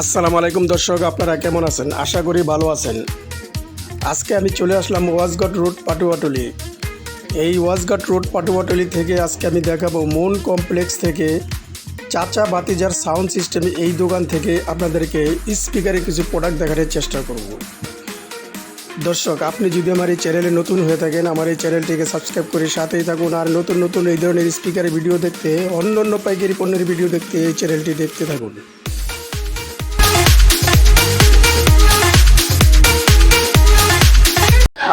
আসসালামু আলাইকুম দর্শক, আপনারা কেমন আছেন? আশা করি ভালো আছেন। আজকে আমি চলে আসলাম ওয়াজগট রোড পাটুয়াটলি। এই ওয়াজগট রোড পাটুয়াটলি থেকে আজকে আমি দেখাবো মন কমপ্লেক্স থেকে চাচা বাতিজার সাউন্ড সিস্টেম এই দোকান থেকে আপনাদেরকে স্পিকারে কিছু প্রোডাক্ট দেখানোর চেষ্টা করব। দর্শক, আপনি যদি আমার এই চ্যানেলে নতুন হয়ে থাকেন, আমার এই চ্যানেলটিকে সাবস্ক্রাইব করে সাথেই থাকুন আর নতুন নতুন এই ধরনের স্পিকারের ভিডিও দেখতে অন্য অন্য পাইকারি পণ্যের ভিডিও দেখতে এই চ্যানেলটি দেখতে থাকুন।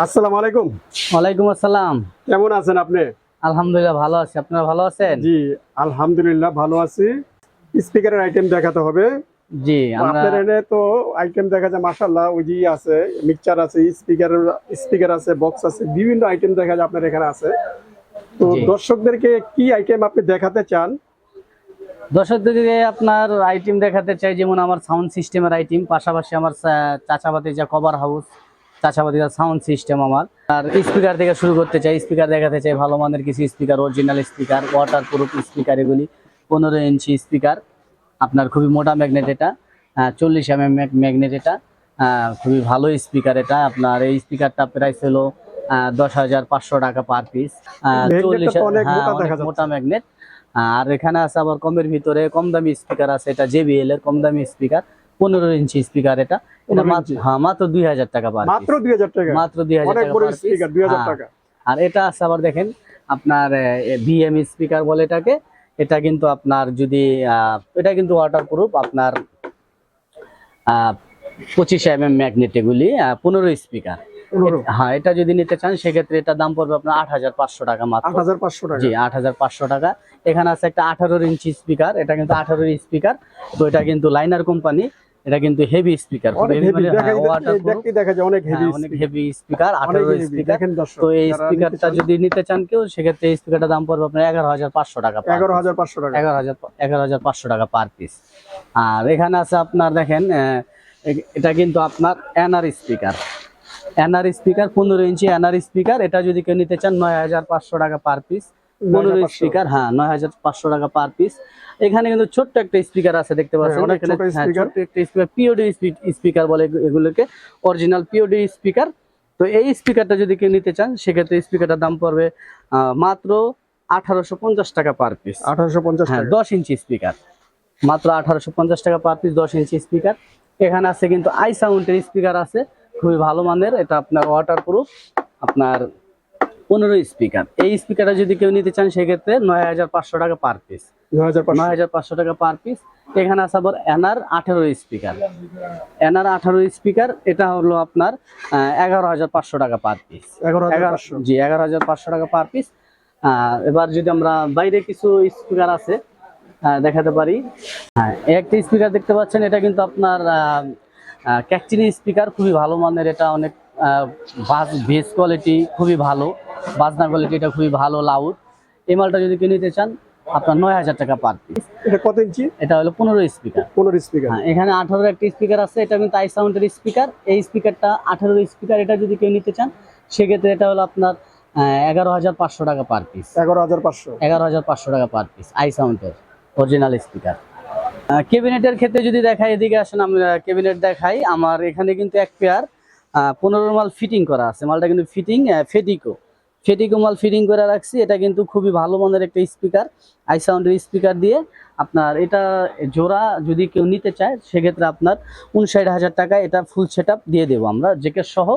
আসসালামু আলাইকুম। ওয়ালাইকুম আসসালাম। কেমন আছেন আপনি? আলহামদুলিল্লাহ ভালো আছি। আপনারা ভালো আছেন? জি আলহামদুলিল্লাহ ভালো আছি। স্পিকারের আইটেম দেখাতে হবে। জি আপনার এনে তো আইটেম দেখা যায় মাশাল্লাহ ওই যে আছে মিক্সচার আছে স্পিকার স্পিকার আছে বক্স আছে বিভিন্ন আইটেম দেখা যায় আপনার এখানে আছে। তো দর্শকদেরকে কি আইটেম আপনি দেখাতে চান? দর্শকদেরকে আপনার আইটেম দেখাতে চাই যেমন আমার সাউন্ড সিস্টেমের আইটেম পাশাপাশি আমার চাচাবাতি যা কভার হাউস যা সাউন্ড সিস্টেম আমার। আর স্পিকার থেকে শুরু করতে চাই স্পিকার দেখাতে চাই ভালো মানের কিছু speaker original speaker waterproof speaker এগুলি পনেরো ইঞ্চি স্পিকার আপনার খুবই মোটা ম্যাগনেট এটা চল্লিশ এম এম ম্যাগনেট এটা খুবই ভালো স্পিকার এটা। আপনার এই স্পিকারটা প্রাইস হলো দশ হাজার পাঁচশো টাকা পার পিস চল্লিশ হ্যাঁ। মোটা ম্যাগনেট আর এখানে আছে আবার কমের ভিতরে কম দামি স্পিকার আছে এটা জেবিএল এর কম দামি স্পিকার পনেরো ইঞ্চি স্পিকার এটা। এটা 15 মাত্র ইঞ্চি। হ্যাঁ মাত্র দুই হাজার টাকা পার মাত্র দুই হাজার টাকা? মাত্র দুই হাজার টাকা হ্যাঁ। টাকা। আর এটা আছে আবার দেখেন আপনার ভিএম স্পিকার বলে এটাকে। এটা কিন্তু আপনার যদি এটা কিন্তু ওয়াটার প্রুফ আপনার পঁচিশ এম এম ম্যাগনেট এগুলি পনেরো স্পিকার হ্যাঁ এটা যদি নিতে চান সেক্ষেত্রে এটা দাম পড়বে আপনার আট হাজার পাঁচশো টাকা মাত্র। আট হাজার পাঁচশো টাকা। জি আট হাজার পাঁচশো টাকা। এখানে আছে একটা আঠারো ইঞ্চি স্পিকার এটা কিন্তু আঠারো স্পিকার তো এটা কিন্তু লাইনার কোম্পানি এটা কিন্তু হেভি স্পিকার অনেক দেখা যায় অনেক হেভি অনেক হেভি স্পিকার। স্পিকার তো এই স্পিকারটা যদি নিতে চান কেউ সেক্ষেত্রে এই স্পিকারটার দাম পড়বে আপনার এগারো হাজার পাঁচশো টাকা per এগারো piece। হাজার পাঁচশো টাকা। এগারো হাজার পাঁচশো টাকা পার পিস আর এখানে আছে আপনার দেখেন এটা কিন্তু আপনার এনআর স্পিকার এনআর স্পিকার পনেরো ইঞ্চি এনআর স্পিকার এটা যদি কেউ নিতে চান নয় হাজার পাঁচশো টাকা পার পিস 9,500 স্পিকার হ্যাঁ নয় হাজার পাঁচশো টাকা পার পিস এখানে কিন্তু ছোট্ট একটা স্পিকার আছে দেখতে পাচ্ছেন হ্যাঁ, এখানে- হ্যাঁ। ছোট্ট একটা স্পিকার পিওডি স্পিকার বলে এগুলোকে। Original POD speaker. তো এই স্পিকারটা যদি কেউ নিতে চান সেক্ষেত্রে স্পিকারটার দাম পড়বে মাত্র আঠারোশো পঞ্চাশ টাকা পার পিস আঠারোশো পঞ্চাশ হ্যাঁ দশ ইঞ্চি স্পিকার। মাত্র আঠারোশো পঞ্চাশ টাকা পার পিস দশ ইঞ্চি স্পিকার। এখানে আছে কিন্তু আই সাউন্ডের স্পিকার আছে খুবই ভালো মানের। এটা আপনার ওয়াটার প্রুফ আপনার পনেরো স্পিকার এই স্পিকারটা যদি কেউ নিতে চান সেক্ষেত্রে নয় হাজার পাঁচশো টাকা পার পিস নয় হাজার পাঁচশো। টাকা পার পিস এখানে আছে আবার এনআর আঠেরো স্পিকার এনআর আঠারো স্পিকার এটা হলো আপনার এগারো হাজার পাঁচশো টাকা পার পিস এগারো জি এগারো হাজার পাঁচশো টাকা পার পিস এবার যদি আমরা বাইরে কিছু স্পিকার আছে দেখাতে পারি। হ্যাঁ একটা স্পিকার দেখতে পাচ্ছেন এটা কিন্তু আপনার ক্যাকচিনি স্পিকার খুবই ভালো মানের এটা অনেক বাস বেস কোয়ালিটি খুবই ভালো। বাজনা কোয়ালিটি এটা খুবই ভালো লাউড। এই মালটা যদি কেউ নিতে চান আপনার নয় হাজার টাকা পার পিস এটা কত ইঞ্চি? এটা হলো পনেরো স্পিকার পনেরো স্পিকার হ্যাঁ এখানে আঠারোর একটা স্পিকার আছে এটা কিন্তু আই সাউন্ডের স্পিকার এই স্পিকারটা আঠারোর স্পিকার এটা যদি কেউ নিতে চান সেক্ষেত্রে এটা হলো আপনার এগারো হাজার পাঁচশো টাকা পার পিস এগারো হাজার পাঁচশো। এগারো হাজার পাঁচশো টাকা পার পিস আই সাউন্ডের অরিজিনাল স্পিকার ক্যাবিনেটের ক্ষেত্রে যদি দেখাই এদিকে আসেন আমরা ক্যাবিনেট দেখাই। আমার এখানে কিন্তু এক পেয়ার পনেরো মাল ফিটিং করা আছে। মালটা কিন্তু ফিটিং ফেটিকো ফেটিকো মাল ফিটিং করে রাখছি। এটা কিন্তু খুবই ভালো মানের একটা স্পিকার আই সাউন্ডের স্পিকার দিয়ে আপনার এটা জোড়া যদি কেউ নিতে চায় সেক্ষেত্রে আপনার উনষাট হাজার টাকা এটা ফুল সেট দিয়ে দেবো আমরা। জেকের সহ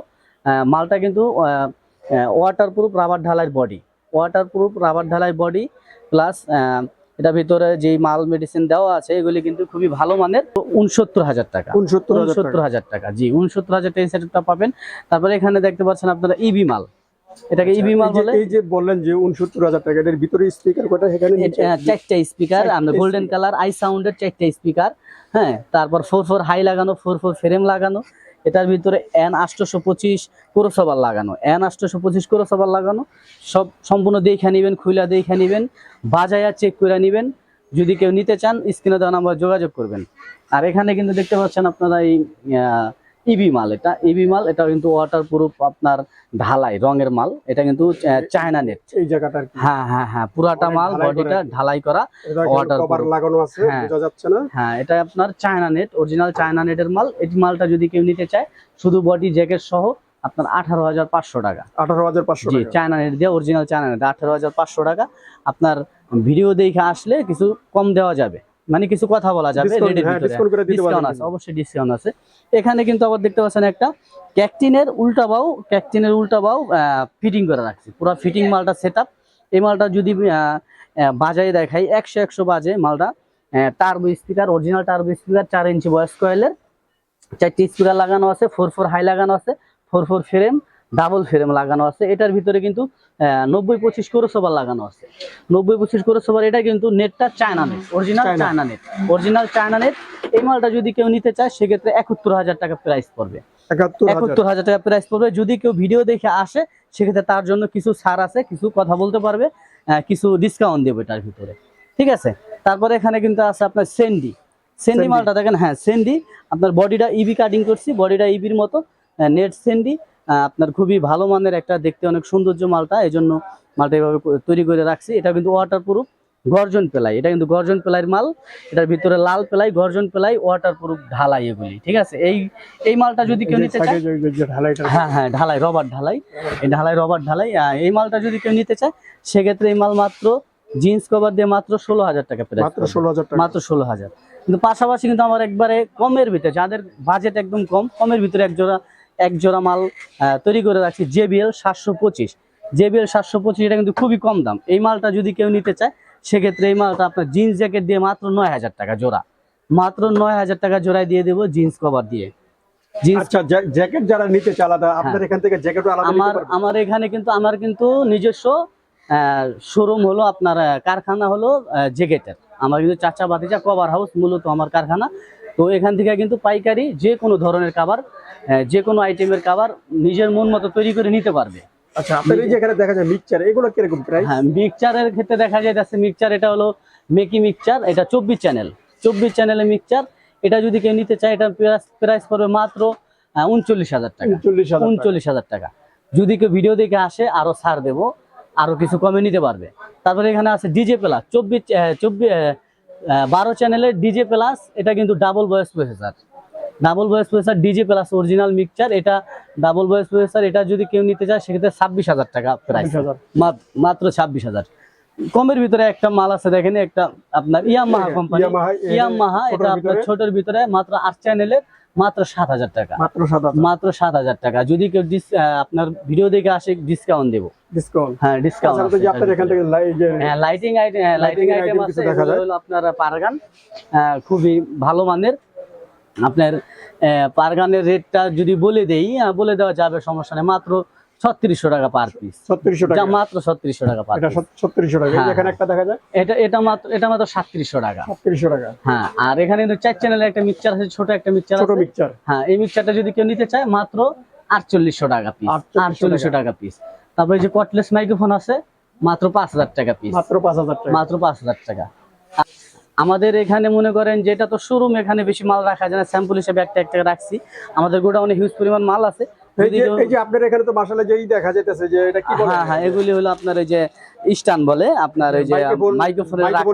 মালটা কিন্তু ওয়াটার প্রুফ রাবার ঢালাই বডি ওয়াটার প্রুফ রাবার ঢালাই বডি প্লাস এটা ভিতরে যেই মাল মেডিসিন দেওয়া আছে এগুলি কিন্তু খুবই ভালো মানের। উনসত্তর হাজার টাকা। উনসত্তর হাজার টাকা। জি উনসত্তর হাজার টাকা এই পাবেন। তারপরে এখানে দেখতে পাচ্ছেন আপনারা ইবি মাল। এটাকে ইবি মাল আচ্ছা, বলে? এই যে বললেন যে উনসত্তর হাজার টাকা এটার ভিতরে স্পিকার কটা এখানে? চারটা স্পিকার আমরা গোল্ডেন কালার আই সাউন্ডের চারটা স্পিকার হ্যাঁ? তারপর ফোর ফোর হাই লাগানো ফোর ফোর ফ্রেম লাগানো। এটার ভিতরে এন আষ্টশো পঁচিশ ক্রোসোভার লাগানো। এন আষ্টশো পঁচিশ ক্রোসোভার লাগানো। সব সম্পূর্ণ দেখে নেবেন খুইলা দেখে নেবেন বাজায়া চেক করে নেবেন। যদি কেউ নিতে চান স্ক্রিনে দেওয়া নাম্বার যোগাযোগ করবেন। আর এখানে কিন্তু দেখতে পাচ্ছেন আপনারা এই ইবি মাল এটা। ইবি মাল এটা কিন্তু ওয়াটার প্রুফ আপনার ঢালাই রঙের মাল। এটা কিন্তু চায়না নেট এই জায়গাটা হ্যাঁ হ্যাঁ হ্যাঁ পুরাটা মাল বডিটা ঢালাই করা waterproof। কভার লাগানো আছে হ্যাঁ। বোঝা যাচ্ছে না। হ্যাঁ এটা আপনার চায়না নেট অরিজিনাল চায়না নেটের মাল। এই মালটা যদি কেউ নিতে চায় শুধু বডি জ্যাকেট সহ আপনার আঠারো হাজার পাঁচশো টাকা। আঠারো হাজার পাঁচশো জি চায়না নেট দিয়ে অরিজিনাল চায়না নেট আঠারো হাজার পাঁচশো টাকা। আপনার ভিডিও দেখে আসলে কিছু কম দেওয়া যাবে। মানে কিছু কথা বলা যাবে হ্যাঁ, ডিসকাউন্ট আছে অবশ্যই ডিসকাউন্ট আছে। এখানে কিন্তু আবার দেখতে পাচ্ছেন একটা ক্যাকটিনের উল্টা বাউ ক্যাকটিনের উল্টা বাউ ফিটিং করে রাখছি। পুরো ফিটিং মালটা সেট এই মালটা যদি বাজায় দেখাই একশো একশো বাজে মালটা। Turbo speaker original turbo speaker চার ইঞ্চি বয়স কয়েলের চারটি স্পিকার লাগানো আছে ফোর ফোর হাই লাগানো আছে four four frame double frame লাগানো আছে। এটার ভিতরে কিন্তু নব্বই পঁচিশ করে সবার লাগানো আছে। নব্বই পঁচিশ করে সবার এটা কিন্তু নেটটা China net original China. Net. Original China net এই মালটা যদি কেউ নিতে চায় সেক্ষেত্রে একাত্তর হাজার টাকা প্রাইস পড়বে। একাত্তর হাজার। টাকা প্রাইস পড়বে। যদি কেউ ভিডিও দেখে আসে সেক্ষেত্রে তার জন্য কিছু ছাড় আছে কিছু কথা বলতে পারবে কিছু ডিসকাউন্ট দেবে এটার ভিতরে। ঠিক আছে? তারপরে এখানে কিন্তু আছে আপনার সেন্ডি সেন্ডি সেন্ডি। মালটা দেখেন হ্যাঁ সেন্ডি আপনার বডিটা ইবি কাটিং করছি বডিটা ইবির মতো নেট সেন্ডি আপনার খুবই ভালো মানের একটা দেখতে অনেক সৌন্দর্য মালটা এই জন্য মালটা এভাবে তৈরি করে রাখছি। এটা কিন্তু ওয়াটার প্রুফ গর্জন পেলাই। এটা কিন্তু গর্জন পেলাইয়ের মাল। এটার ভিতরে লাল পেলাই গর্জন পেলাই ওয়াটার প্রুফ ঢালাই এগুলি ঠিক আছে? এই এই মালটা যদি কেউ নিতে চায় হ্যাঁ হ্যাঁ ঢালাই রবার ঢালাই। এই ঢালাই রবার ঢালাই। এই মালটা যদি কেউ নিতে চায় সেক্ষেত্রে এই মাল মাত্র জিন্স কভার দিয়ে মাত্র ষোলো হাজার টাকা প্রাইস মাত্র ষোলো হাজার টাকা। মাত্র ষোলো হাজার। কিন্তু পাশাপাশি কিন্তু আমার একবারে কমের ভিতরে যাদের বাজেট একদম কম কমের ভিতরে এক জোড়া এক জোড়া মাল তৈরি করে রাখছি জেবিএল সাতশো পঁচিশ। জেবিএল সাতশো পঁচিশ এটা কিন্তু খুবই কম দাম। এই মালটা যদি কেউ নিতে চায় সেক্ষেত্রে এই মালটা আপনার জিন্স জ্যাকেট দিয়ে মাত্র নয় হাজার টাকা জোড়া। মাত্র নয় হাজার টাকা জোড়ায় দিয়ে দেবো জিন্স কভার দিয়ে। জিন্স আচ্ছা জ্যাকেট যারা নিতে আলাদা আপনার এখান থেকে জ্যাকেটও আলাদা হ্যাঁ। আমার আমার এখানে কিন্তু আমার কিন্তু নিজস্ব শোরুম হলো আপনার কারখানা হলো জেগেটের আমার কিন্তু চাচা বাতিজা কভার হাউস মূলত আমার কারখানা। তো এখান থেকে কিন্তু পাইকারি যে কোনো ধরনের খাবার যে কোনো আইটেমের খাবার নিজের মন মতো তৈরি করে নিতে পারবে। আচ্ছা আপনার এই যে এখানে দেখা যায় মিক্সচার এগুলো কীরকম প্রাইস হ্যাঁ মিক্সচারের ক্ষেত্রে দেখা যায় যাচ্ছে মিক্সচার এটা হলো মেকি মিক্সচার এটা চব্বিশ চ্যানেল চব্বিশ মিক্সচার এটা যদি কেউ নিতে চায় এটার প্রাইস পড়বে মাত্র উনচল্লিশ উনচল্লিশ হাজার টাকা। উনচল্লিশ হাজার টাকা। যদি কেউ ভিডিও দেখে আসে আরও ছাড় দেবো আরও কিছু কমে নিতে পারবে। তারপরে এখানে আছে ডিজে প্লাস চব্বিশ চব্বিশ বারো চ্যানেলের ডিজে প্লাস এটা কিন্তু double voice processor double voice processor DJ plus original mixture এটা ডাবল ভয়েস প্রসেসার এটা যদি কেউ নিতে চায় সেক্ষেত্রে ছাব্বিশ হাজার টাকা প্রাইস 26,000 মাত্র ছাব্বিশ হাজার। কমের ভিতরে একটা মাল আছে দেখেন একটা আপনার ইয়ামাহা কোম্পানি এই ইয়ামাহা এটা আপনার? ছোটের ভিতরে মাত্র আট চ্যানেলের মাত্র সাত হাজার টাকা। মাত্র সাত হাজার। মাত্র সাত হাজার টাকা। যদি কেউ আপনার ভিডিও দেখে আসে ডিসকাউন্ট দেবো। ডিসকাউন্ট হ্যাঁ ডিসকাউন্ট হ্যাঁ আপনার এখান থেকে লাই- যে লাইটিং আইটেম লাইটিং আইটেম আছে। হলো আপনার পারগান। আহ, খুবই ভালো মানের। আপনার পারগানের রেটটা যদি বলে দেই বলে দেওয়া যাবে সমস্যা নেই। মাত্র ছত্রিশশো টাকা পার পিস ছত্রিশশো টাকা। মাত্র ছত্রিশশো টাকা পার এটা ছত্রিশশো টাকা। এই যে হ্যাঁ, এখানে একটা দেখা যায়? এটা এটা মাত্র এটা মাত্র সাতত্রিশশো টাকা। ছত্রিশশো টাকা। হ্যাঁ আর এখানে চার চ্যানেলের একটা মিক্সচার আছে ছোট একটা মিক্সচার ছোট মিক্সচার হ্যাঁ এই মিক্সচারটা যদি কেউ নিতে চায় মাত্র আটচল্লিশশো টাকা পিস আটচল্লিশশো টাকা। পিস তারপরে যে কটলেস মাইক্রোফোন আছে মাত্র পাঁচ হাজার টাকা পিস মাত্র পাঁচ হাজার টাকা। মাত্র পাঁচ হাজার টাকা। আমাদের এখানে মনে করেন যেটা তো শোরুম এখানে বেশি মাল রাখা যায় না। স্যাম্পল হিসেবে একটা একটা রাখছি। আমাদের গোডাউনে হিউজ পরিমাণ মাল আছে। এই যে কেউ- এই যে আপনার এখানে তো মাসালে যেই দেখা যাইতেছে যে এটা কি বলে? হ্যাঁ হ্যাঁ এগুলি হলো আপনার ওই যে বলে আপনার যে মাইক্রোফোনের রাখার।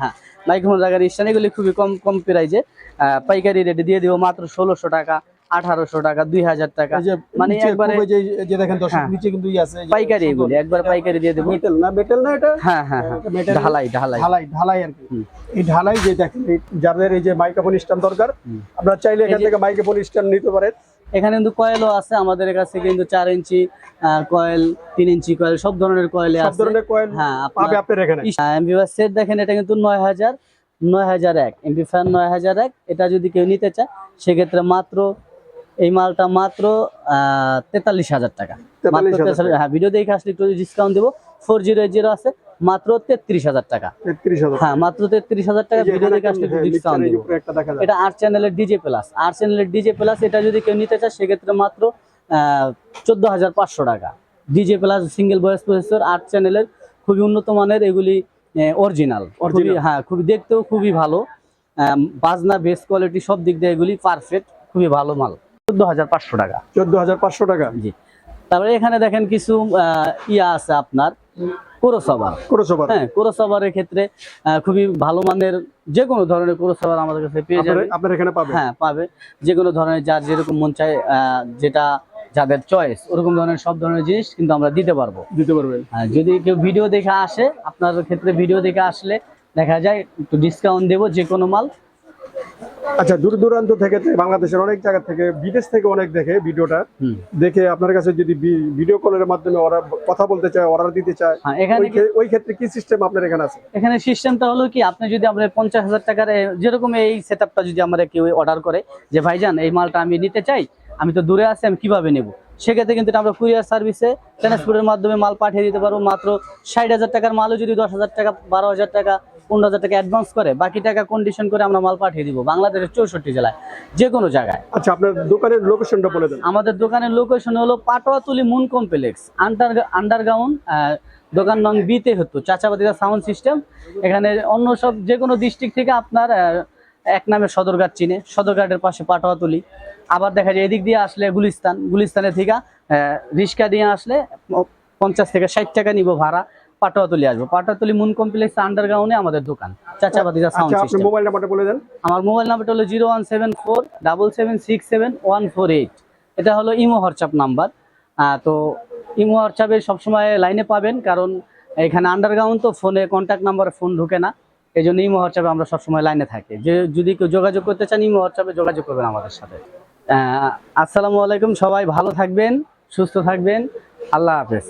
হ্যাঁ মাইক্রোফোন রাখার স্টান এগুলি খুবই কম কম প্রাইজে পাইকারি রেটে দিয়ে দিব মাত্র ষোলোশো টাকা আঠারোশো টাকা দুই হাজার টাকা। মানে একবারে- যে- দেখেন। নিচে কিন্তু এই পাইকারি এগুলি একবার পাইকারি দিয়ে দেবো। মেটেল না মেটেল না এটা? হ্যাঁ হ্যাঁ হ্যাঁ। ঢালাই ঢালাই। ঢালাই ঢালাই আর কি। এই ঢালাই যে দেখেন এই যাদের এই যে মাইক্রোফোন স্ট্যান্ড দরকার। আপনারা চাইলে এখান থেকে মাইক্রোফোন স্ট্যান্ড নিতে পারেন। এখানে কিন্তু কয়েলও আছে আমাদের কাছে কিন্তু চার ইঞ্চি কয়েল তিন ইঞ্চি কয়েল সব ধরনের কয়েল আছে। ধরনের কয়েল হ্যাঁ আপনার এখানে। সেট দেখেন এটা কিন্তু নয় হাজার নয় হাজার এক। এমপি ফ্যান নয় হাজার এক এটা যদি কেউ নিতে চায় সেক্ষেত্রে মাত্র এই মালটা মাত্র তেতাল্লিশ হাজার টাকা। মাত্র 43,000 43,000 হ্যাঁ ভিডিও দেখে আসলে একটু ডিসকাউন্ট দেবো। ফোর জিরো জিরো আছে মাত্র তেত্রিশ হাজার টাকা। হ্যাঁ মাত্র তেত্রিশ হাজার টাকা ভিডিও দেখে আসলে একটু ডিসকাউন্ট দেবো। দেখা যায় এটা আট চ্যানেলের ডিজে প্লাস আট চ্যানেলের ডিজে প্লাস এটা যদি কেউ নিতে চায় সেক্ষেত্রে মাত্র চোদ্দ হাজার পাঁচশো টাকা। DJ plus single voice processor আট চ্যানেলের খুবই উন্নত মানের এগুলি অরিজিনাল হ্যাঁ খুবই দেখতেও খুবই ভালো। বাজনা বেস কোয়ালিটি সব দিক দিয়ে এগুলি পারফেক্ট খুবই ভালো মাল। চোদ্দ হাজার পাঁচশো টাকা। চোদ্দ হাজার পাঁচশো টাকা? জি। তারপরে এখানে দেখেন কিছু ইয়া আছে আপনার কোরসবার ক্রসওভার হ্যাঁ কোরসবারের ক্ষেত্রে খুবই ভালো মানের যে কোনো ধরনের কোরসবার আমাদের কাছে পেয়ে যাবে আপনার এখানে পাবেন? হ্যাঁ পাবে। যে কোনো ধরনের যার যেরকম মন চায় যেটা যাদের চয়েস ওরকম ধরনের সব ধরনের জিনিস কিন্তু আমরা দিতে পারব। দিতে পারবেন। হ্যাঁ যদি কেউ ভিডিও দেখে আসে আপনার ক্ষেত্রে ভিডিও দেখে আসলে দেখা যায় একটু ডিসকাউন্ট দেবো যে কোনো মাল আচ্ছা দূর দূরান্ত থেকে বাংলাদেশের অনেক জায়গা থেকে বিদেশ থেকে অনেক দেখে ভিডিওটা। দেখে আপনার কাছে যদি ভিডিও কলের মাধ্যমে ওরা কথা বলতে চায় অর্ডার দিতে চায় হ্যাঁ এখানে ওই ক্ষেত্রে কি সিস্টেম আপনার এখানে আছে? এখানে সিস্টেমটা হলো কি আপনি যদি আপনার পঞ্চাশ হাজার টাকার যেরকম এই সেট যদি আমরা কেউ অর্ডার করে যে ভাইজান এই মালটা আমি নিতে চাই আমি তো দূরে আছি আমি কীভাবে নেব? সেক্ষেত্রে কিন্তু আমরা কুরিয়ার সার্ভিসে ট্রান্সপোর্টের মাধ্যমে মাল পাঠিয়ে দিতে পারব। মাত্র ষাট হাজার টাকার মালও যদি দশ হাজার টাকা বারো হাজার টাকা পনেরো হাজার টাকা অ্যাডভান্স করে বাকি টাকা কন্ডিশন করে আমরা মাল পাঠিয়ে দিব বাংলাদেশের চৌষট্টি জেলায় যে কোনো জায়গায়। আচ্ছা আপনার দোকানের লোকেশনটা বলে দেন। আমাদের দোকানের লোকেশন হলো Patuatuli moon complex under underground দোকান নং বিতে হতো চাচাবাদিদা সাউন্ড সিস্টেম এখানে অন্য সব যে কোনো ডিস্ট্রিক্ট থেকে আপনার এক নামে সদরঘাট চিনে সদরঘাটের পাশে পাটোয়াতুলি। আবার দেখা যায় এদিক দিয়ে আসলে গুলিস্তান গুলিস্তানের থেকে রিক্সা দিয়ে আসলে পঞ্চাশ থেকে ষাট টাকা নিব ভাড়া পাটোয়াতুলি আসব। পাটোয়াতুলি মুন কমপ্লেক্স আন্ডারগ্রাউন্ডে আমাদের দোকান চাচাবাদিদা সাউন্ড সিস্টেম মোবাইল নাম্বারটা বলে দেন। আমার মোবাইল নাম্বারটা হলো zero one seven four double seven six seven one four eight. এটা হলো ইমো হোয়াটসঅ্যাপ নাম্বার। তো ইমো হোয়াটসঅ্যাপে সবসময় লাইনে পাবেন কারণ এখানে আন্ডারগ্রাউন্ড তো ফোনে কন্ট্যাক্ট নাম্বারে ফোন ঢুকে না। এই জন্য ইমো হোয়াটসঅ্যাপে আমরা সবসময় লাইনে থাকি। যে যদি কেউ যোগাযোগ করতে চান, ইমো হোয়াটসঅ্যাপে যোগাযোগ করবেন আমাদের সাথে। আসসালামু আলাইকুম, সবাই ভালো থাকবেন, সুস্থ থাকবেন। আল্লাহ হাফেজ।